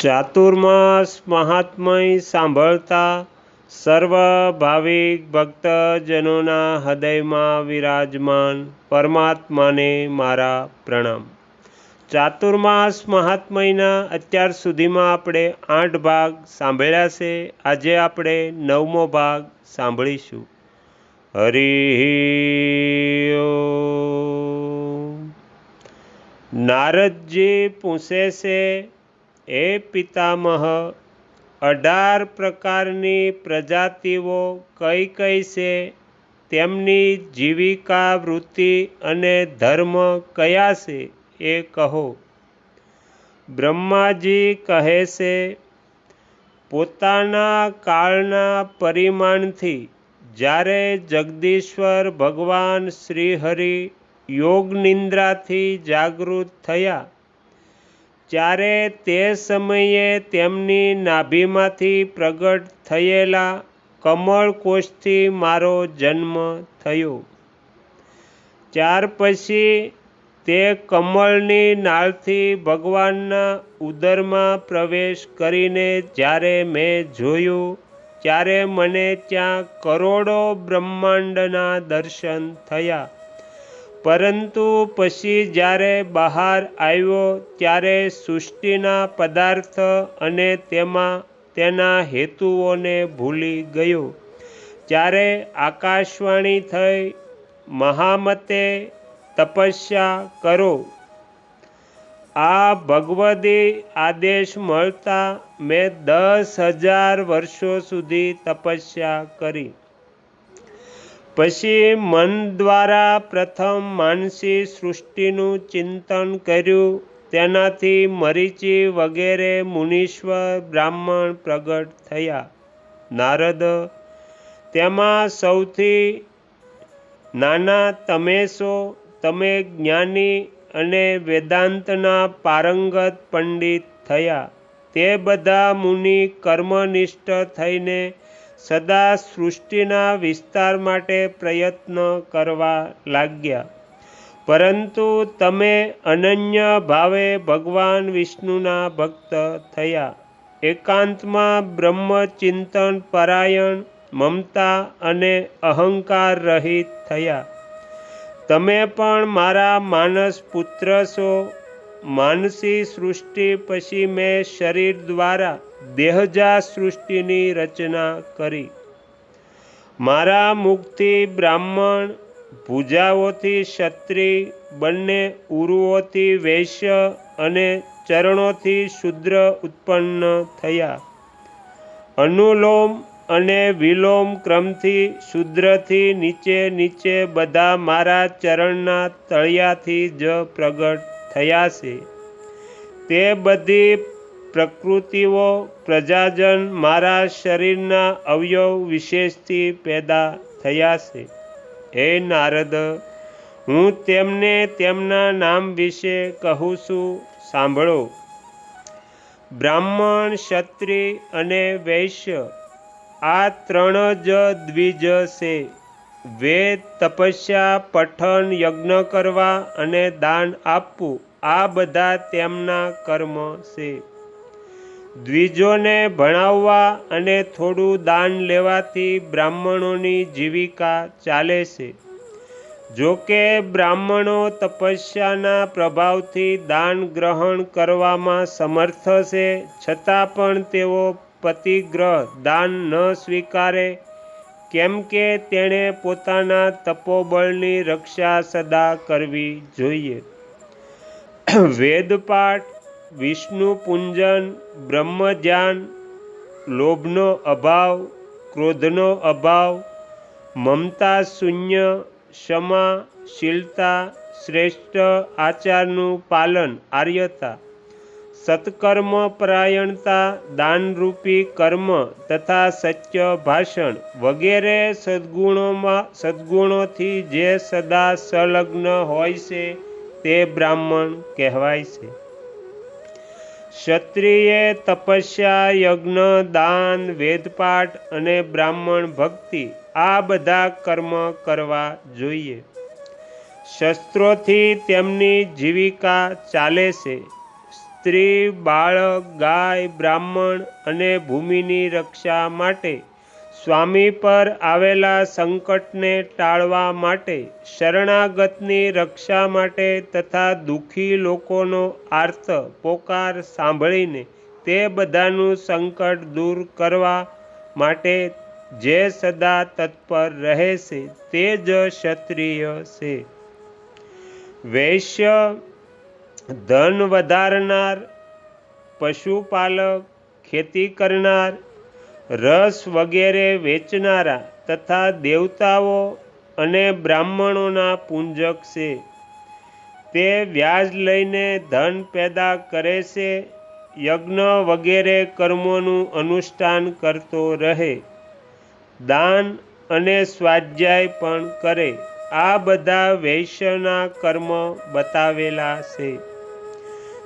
ચાતુર્માસ મહાત્મય સાંભળતા સર્વ ભાવિક ભક્તજનોના હૃદયમાં વિરાજમાન પરમાત્માને મારા પ્રણામ. ચાતુર્માસ મહાત્મયના અત્યાર સુધીમાં આપણે આઠ ભાગ સાંભળ્યા છે. આજે આપણે નવમો ભાગ સાંભળીશું. હરિ નારદજી પૂછે છે એ પિતામહ, અઢાર પ્રકારની પ્રજાતિઓ કઈ કઈ છે, તેમની જીવિકા, વૃત્તિ અને ધર્મ કયા છે એ કહો. બ્રહ્માજી કહે છે, પોતાના કાળના પરિમાણથી જ્યારે જગદીશ્વર ભગવાન શ્રીહરિ યોગ નિંદ્રાથી જાગૃત થયા ત્યારે તે સમયે તેમની નાભીમાંથી પ્રગટ થયેલા કમળકોષથી મારો જન્મ થયો. ત્યાર પછી તે કમળની નાળથી ભગવાનના ઉદરમાં પ્રવેશ કરીને જ્યારે મેં જોયું, ત્યારે મને ત્યાં કરોડો બ્રહ્માંડના દર્શન થયા. પરંતુ પછી જ્યારે બહાર આવ્યો ત્યારે સૃષ્ટિના પદાર્થ અને તેમાં તેના હેતુઓને ભૂલી ગયો. ત્યારે આકાશવાણી થઈ, મહામતે તપસ્યા કરો. આ ભગવદી આદેશ મળતા મેં દસ હજાર વર્ષો સુધી તપસ્યા કરી. પછી મન દ્વારા પ્રથમ માનસી સૃષ્ટિનું ચિંતન કર્યું. તેનાથી મરીચી વગેરે મુનીશ્વર બ્રાહ્મણ પ્રગટ થયા. નારદ, તેમાં સૌથી નાના તમે છો. તમે જ્ઞાની અને વેદાંતના પારંગત પંડિત થયા. તે બધા મુનિ કર્મનિષ્ઠ થઈને સદા સૃષ્ટિના વિસ્તાર માટે પ્રયત્ન કરવા લાગ્યા. પરંતુ તમે અનન્ય ભાવે ભગવાન વિષ્ણુના ભક્ત થયા. એકાંતમાં બ્રહ્મચિંતન, પરાયણ, મમતા અને અહંકાર રહિત થયા. તમે પણ મારા માનસ પુત્ર છો. માનસી સૃષ્ટિ પછી મેં શરીર દ્વારા દેહજા સૃષ્ટિની રચના કરી. મારા મુખથી બ્રાહ્મણ ભુજાઓથી ક્ષત્રિય, બંને ઉરુઓથી વૈશ્ય અને ચરણોથી શુદ્ર ઉત્પન્ન થયા. અનુલોમ અને વિલોમ ક્રમથી શુદ્રથી નીચે નીચે બધા મારા ચરણના તળિયાથી જ પ્રગટ થયા છે. તે બધી પ્રકૃતિઓ, પ્રજાજન મારા શરીરના અવયવ વિશેષથી પેદા થયા છે. હે નારદ, હું તેમને તેમના નામ વિશે કહું છું, સાંભળો. બ્રાહ્મણ, ક્ષત્રિય અને વૈશ્ય, આ ત્રણ જ દ્વિજ છે. વેદ તપસ્યા, પઠન, યજ્ઞ કરવા અને દાન આપવું, આ બધા તેમના કર્મ છે. દ્વિજોને ભણાવવા અને થોડું દાન લેવાથી બ્રાહ્મણોની જીવિકા ચાલે છે. જોકે બ્રાહ્મણો તપસ્યાના પ્રભાવથી દાન ગ્રહણ કરવામાં સમર્થ છે, છતાં પણ તેઓ પતિગ્રહ દાન ન સ્વીકારે, કેમ કે તેણે પોતાના તપોબળની રક્ષા સદા કરવી જોઈએ. વેદપાઠ વિષ્ણુ પૂંજન બ્રહ્મધ્યાન લોભનો અભાવ, ક્રોધનો અભાવ, મમતા શૂન્ય, ક્ષમા, શીલતા, શ્રેષ્ઠ આચારનું પાલન, આર્યતા, સત્કર્મ, પરાયણતા, દાનરૂપી કર્મ તથા સત્ય ભાષણ વગેરે સદ્ગુણોમાં, સદ્ગુણોથી જે સદા સંલગ્ન હોય છે તે બ્રાહ્મણ કહેવાય છે. ક્ષત્રિયે તપસ્યા, યજ્ઞ, દાન, વેદપાઠ અને બ્રાહ્મણ ભક્તિ, આ બધા કર્મ કરવા જોઈએ. શસ્ત્રોથી તેમની જીવિકા ચાલે છે. સ્ત્રી, બાળક, ગાય, બ્રાહ્મણ અને ભૂમિની રક્ષા માટે સ્વામી પર આવેલા સંકટને ટાળવા માટે, શરણાગતની રક્ષા માટે તથા દુઃખી લોકોનો આર્ત પોકાર સાંભળીને તે બધાનું સંકટ દૂર કરવા માટે જે સદા તત્પર રહે છે તે જ ક્ષત્રિય છે. વૈશ્ય ધન વધારનાર, પશુપાલક, ખેતી કરનાર રસ વગેરે વેચનારા તથા દેવતાઓ અને બ્રાહ્મણોના પૂંજક છે. તે વ્યાજ લઈને ધન પેદા કરે છે, યજ્ઞ વગેરે કર્મોનું અનુષ્ઠાન કરતો રહે, દાન અને સ્વાધ્યાય પણ કરે. આ બધા વૈશ્યના કર્મ બતાવેલા છે.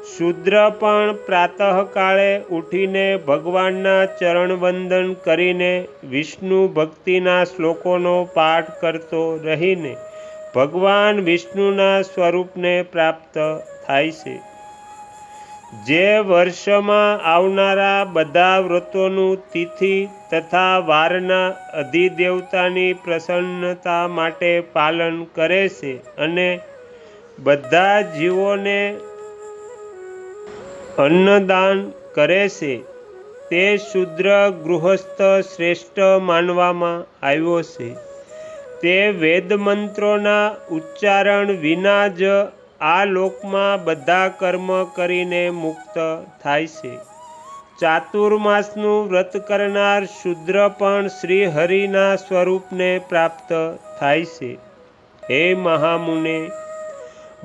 શૂદ્ર પણ પ્રાતઃકાળે ઉઠીને ભગવાનના ચરણવંદન કરીને વિષ્ણુ ભક્તિના શ્લોકોનો પાઠ કરતો રહીને ભગવાન વિષ્ણુના સ્વરૂપને પ્રાપ્ત થાય છે. જે વર્ષમાં આવનારા બધા વ્રતોનું તિથિ તથા વારના અધિદેવતાની પ્રસન્નતા માટે પાલન કરે છે અને બધા જીવોને અન્નદાન કરે છે. તે શુદ્ર ગૃહસ્થ શ્રેષ્ઠ માનવામાં આવ્યો છે. તે વેદમંત્રોના ઉચ્ચારણ વિના જ આ લોકમાં બધા કર્મ કરીને મુક્ત થાય છે. ચાતુર્માસનું વ્રત કરનાર શુદ્ર પણ શ્રી હરિના સ્વરૂપને પ્રાપ્ત થાય છે. હે મહામુને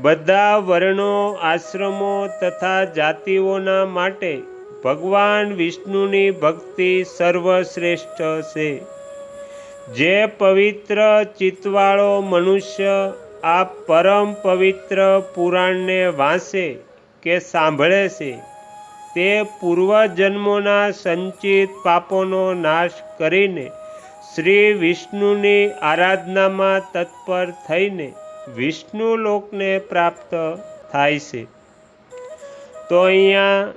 બધા વર્ણો, આશ્રમો તથા જાતિઓના માટે ભગવાન વિષ્ણુની ભક્તિ સર્વશ્રેષ્ઠ છે. જે પવિત્ર ચિત્તવાળો મનુષ્ય આ પરમ પવિત્ર પુરાણને વાંચે કે સાંભળે છે, તે પૂર્વજન્મોના સંચિત પાપોનો નાશ કરીને શ્રી વિષ્ણુની આરાધનામાં તત્પર થઈને વિષ્ણુ લોકને પ્રાપ્ત થાય છે. તો અહીંયા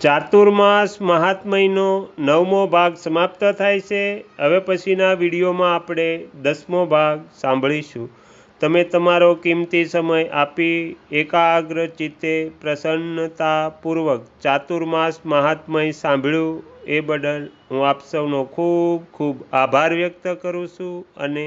ચાતુર્માસ મહાત્મયનો નવમો ભાગ સમાપ્ત થાય છે. હવે પછીના વિડીયોમાં આપણે દસમો ભાગ સાંભળીશું. તમે તમારો કિંમતી સમય આપી એકાગ્ર ચિત્તે પ્રસન્નતાપૂર્વક ચાતુર્માસ મહાત્મય સાંભળ્યું એ બદલ હું આપ સૌનો ખૂબ ખૂબ આભાર વ્યક્ત કરું છું અને